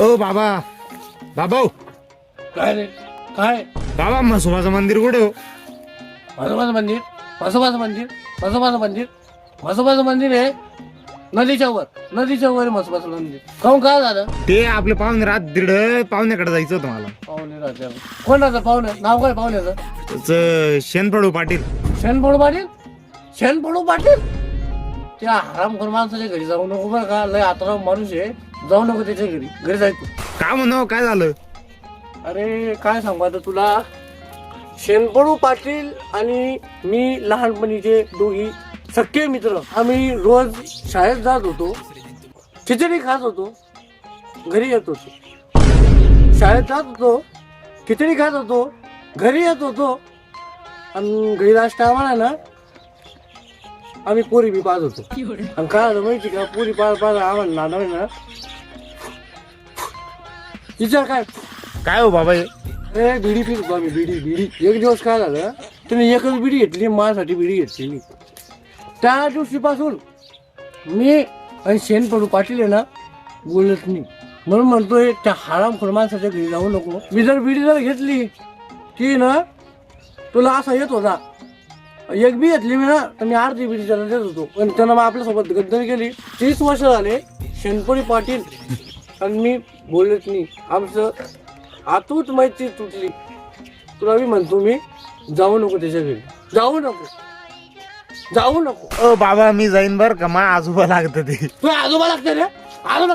ओ बाबा बाबा. काय रे? काय? बाबा म्हसोबाचं मंदिर कुठे हो? म्हसोबाचं मंदिर? म्हसोबाचं मंदिर? म्हसोबाचं मंदिर? म्हसोबाचं मंदिर आहे नदीच्या वर. नदीच्या वर आहे म्हसोबाचं मंदिर. काहून काय झालं? ते आपले पाहुणे रात दीड पाहुण्याकडे जायचं होतं मला. पाहुणे राहते कोण राहतं पाहुणे? नाव काय पाहुण्याचं? त्याचं शेणफळू पाटील. शेणफोडू पाटील? शेणफोडू पाटील? त्या हरामखोर माणसाच्या घरी जाऊ नको बरं का. लय आतराव माणूस आहे. जाऊ नको त्याच्या घरी. घरी जायचं का म्हणू काय झालं? अरे काय सांगू आता तुला? शेणपडू पाटील आणि मी लहानपणीचे दोघी सख्खे मित्र आम्ही रोज शाळेत जात होतो. खिचडी खात होतो. घरी येत होतो. शाळेत जात होतो. खिचडी खात होतो. घरी येत होतो. आणि घरी लास्ट आम्हाला ना आम्ही पोरी बी पाहत होतो. आणि काय झालं माहिती का? पोरी पाळ पाळ आम्हाला नादावे ना विचार काय? काय हो बाबा हे? ए बिडी पित होतो आम्ही बिडी बिडी. एक दिवस काय झालं त्याने एकच बिडी घेतली माझ्यासाठी बिडी घेतली मी त्या दिवशीपासून मी आणि शेण पडू पाटील आहे ना बोलत नाही. म्हणून म्हणतोय त्या हारामखोर माणसाच्या घरी जाऊ नको. मी जर बिडी जर घेतली की ना तुला असा येत होता. एक बी घेतली मी ना तर मी अर्धी त्याला देत होतो. पण त्यानं मग आपल्यासोबत गद्दारी केली. तीस वर्ष झाले शेणपडी पाटील. आणि मी बोलत नाही. आमचं आतूच माहिती तुटली. तुला मी म्हणतो मी जाऊ नको त्याच्या घरी. जाऊ नको. जाऊ नको. ओ बाबा मी जाईन बर का? मा आजोबा लागत ते. तू आजोबा लागते रे. आजोबा